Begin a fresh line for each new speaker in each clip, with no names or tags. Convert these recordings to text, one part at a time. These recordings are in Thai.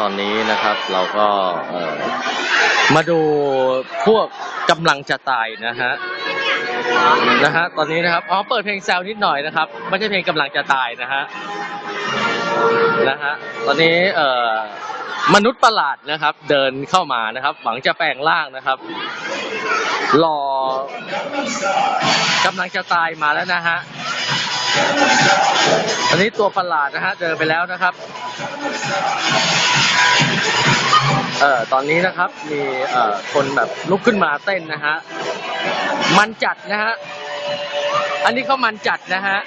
ตอนนี้นะครับเราก็มาดูพวกกำลังจะตายนะฮะนะฮะตอนนี้นะครับอ๋อเปิดเพลงแซวนิดหน่อยนะครับ ไม่ใช่เพลงกำลังจะตายนะฮะนะฮะตอนนี้เอ่อมนุษย์ประหลาดนะครับ เดินเข้ามานะครับ หวังจะแปลงร่างนะครับ รอกำลังจะตายมาแล้วนะฮะอันนี้ตัวประหลาดนะฮะเดินไปแล้วนะครับ เอ่อตอนนี้นะครับมีเอ่อคนแบบลุกขึ้นมาเต้นนะฮะมันจัดนะฮะอันนี้เขามันจัดนะฮะ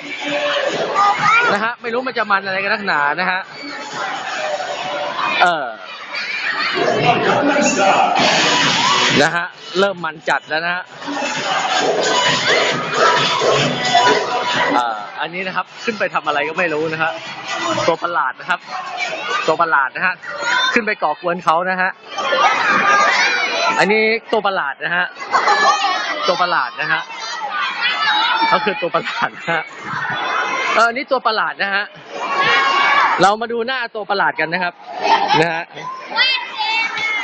นะฮะไม่รู้มันจะมันอะไรกันนักหนานะฮะเออนะฮะเริ่มมันจัดแล้วนะฮะเอ่ออันนี้นะครับขึ้นไปทำอะไรก็ไม่รู้นะฮะตัวประหลาดนะครับ ตัวประหลาดนะฮะ ขึ้นไปก่อกวนเขานะฮะ อันนี้ตัวประหลาดนะฮะ ตัวประหลาดนะฮะเขาคือตัวประหลาดนะฮะ เอออันนี้ตัวประหลาดนะฮะ เรามาดูหน้าตัวประหลาดกันนะครับ นะฮะ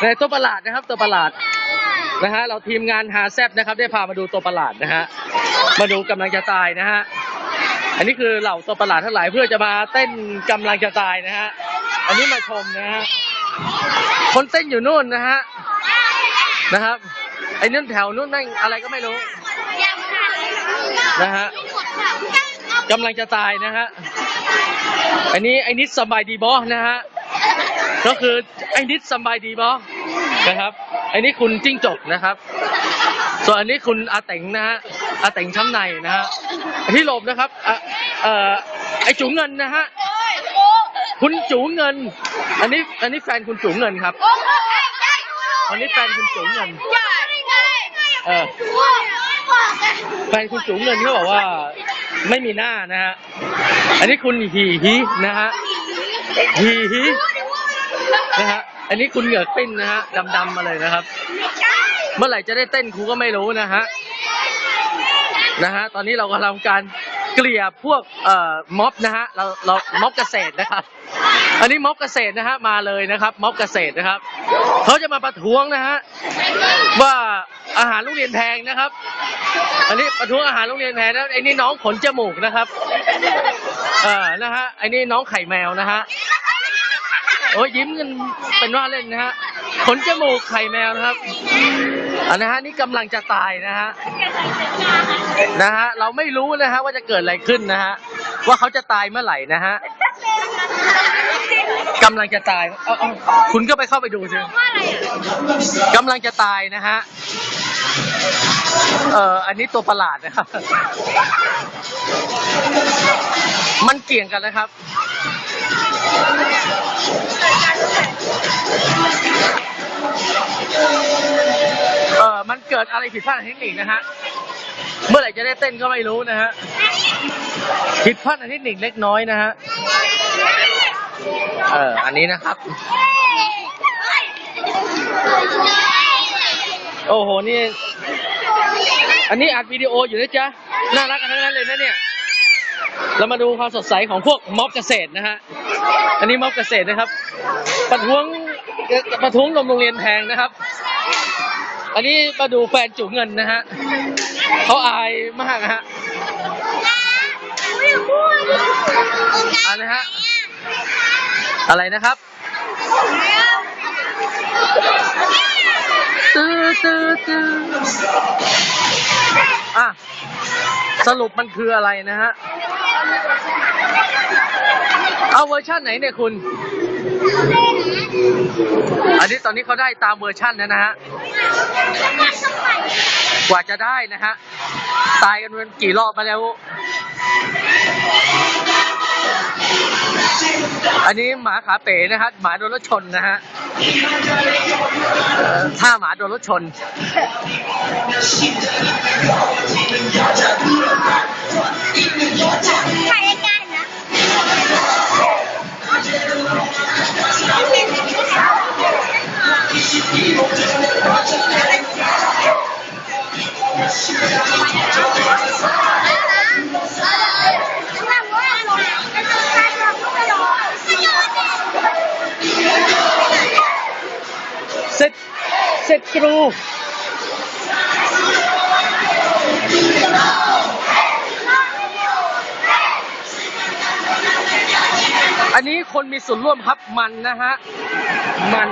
ในตัวประหลาดนะครับ ตัวประหลาดนะฮะ เราทีมงานหาแซบนะครับ ได้พามาดูตัวประหลาดนะฮะ มาดูกำลังจะตายนะฮะ อันนี้คือเหล่าตัวประหลาดทั้งหลายเพื่อจะมาเต้นกำลังจะตายนะฮะ อันนี้มาชมนะฮะ คนเต้นอยู่นู่นนะฮะ นะครับ ไอ้นู่นแถวนู่นนั่งอะไรก็ไม่รู้ นะฮะกำลังจะตายนะฮะ อันนี้ไอ้นิดสบายดีบอนะฮะ ก็คือไอ้นิดสบายดีบอนะครับไอ้นี่คุณจิ้งจกนะครับ ส่วนอันนี้คุณอาเต็งนะฮะ อาเต็งช้ำในนะฮะที่หลบนะครับเอ่อไอ้จูเงินนะฮะ คุณจูเงิน อันนี้อันนี้แฟนคุณจูเงินครับ อันนี้แฟนคุณจูเงิน เออ แฟนคุณจูเงินเขาบอกว่า ไม่มีหน้านะฮะ อันนี้คุณฮีฮีนะฮะฮีฮีนะฮะ อันนี้คุณเหงือกปิ้นนะฮะดำๆมาเลยนะครับ เมื่อไหร่จะได้เต้นครูก็ไม่รู้นะฮะ นะฮะ ตอนนี้เรากำลังการ เกลี่ยพวกเอ่อม็อบนะฮะเราเราม็อบเกษตรนะครับ อันนี้ม็อบเกษตรนะฮะมาเลยนะครับ ม็อบเกษตรนะครับเขาจะมาประท้วงนะฮะว่าอาหารโรงเรียนแพงนะครับ อันนี้ประท้วงอาหารโรงเรียนแพงนะไอ้นี่น้องขนจมูกนะครับเออนะฮะไอ้นี่น้องไข่แมวนะฮะโอ้ยยิ้มกันเป็นว่าเล่นนะฮะ ขนจมูกไข่แมวนะครับอันนะฮะนี่กำลังจะตายนะฮะนะฮะเราไม่รู้นะฮะว่าจะเกิดอะไรขึ้นนะฮะว่าเขาจะตายเมื่อไหร่นะฮะกำลังจะตายเอาเอาคุณก็ไปเข้าไปดูสิกำลังจะตายนะฮะเอ่ออันนี้ตัวประหลาดนะครับ มันเกี่ยงกันนะครับ เออมันเกิดอะไรผิดพลาดเทคนิคนะฮะ เมื่อไหร่จะได้เต้นก็ไม่รู้นะฮะ ผิดพลาดทางเทคนิคเล็กน้อยนะฮะ เออ อันนี้นะครับ โอ้โห นี่ อันนี้อัดวิดีโออยู่นะจ๊ะ น่ารักกันทั้งนั้นเลยนะเนี่ย เรามาดูความสดใสของพวกม็อบเกษตรนะฮะ อันนี้ม็อบเกษตรนะครับ ประท้วงประท้วงนมโรงเรียนแพงนะครับ อันนี้มาดูแฟนจุเงินนะฮะเขาอายมากนะฮะอะไรนะฮะอะไรนะครับตื้อตื้อตื้ออะสรุปมันคืออะไรนะฮะ เอาเวอร์ชั่นไหนเนี่ยคุณ อันนี้ตอนนี้เขาได้ตามเวอร์ชั่นแล้วนะฮะ กว่าจะได้นะฮะ ตายกันเป็นกี่รอบมาแล้ว อันนี้หมาขาเป๋นะฮะ หมาโดนรถชนนะฮะถ้าหมาโดนรถชน
ถ่ายร
เสร็จครูอันนี้คนมีส่วนร่วมครับมันนะฮะ มัน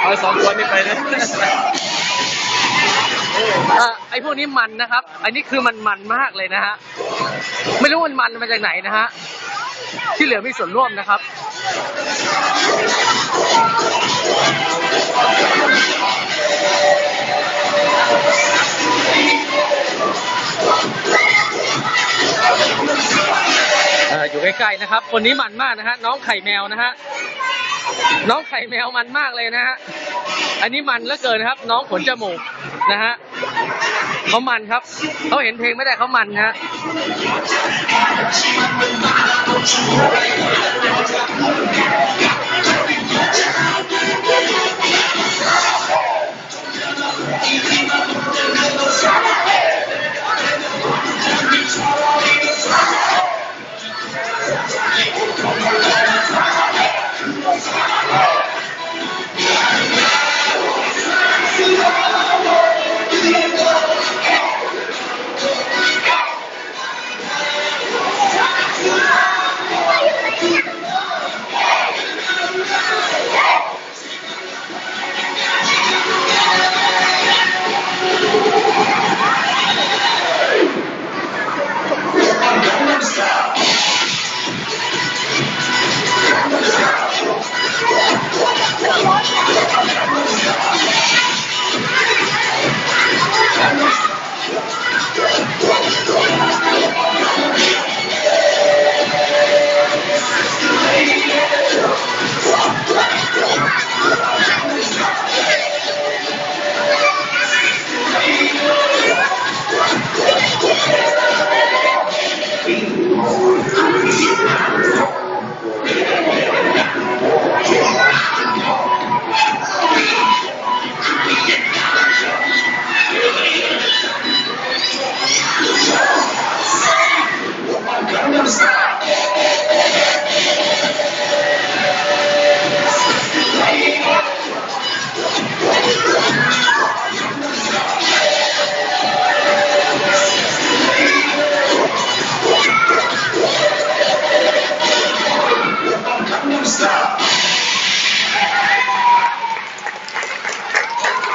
เอาสองคนนี้ไปนะ
เอ่อไอพวกนี้มันนะครับ อันนี้คือมันมันมากเลยนะฮะ ไม่รู้มันมันมาจากไหนนะฮะ ที่เหลือมีส่วนร่วมนะครับอ่ออยู่ใกล้ๆนะครับ คนนี้มันมากนะฮะน้องไข่แมวนะฮะน้องไข่แมวมันมากเลยนะฮะอันนี้มันเหลือเกินนะครับ น้องขนจมูกนะฮะ เขามันครับ เขาเห็นเพลงไม่ได้เขามันนะฮะเ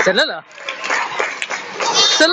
สร็จ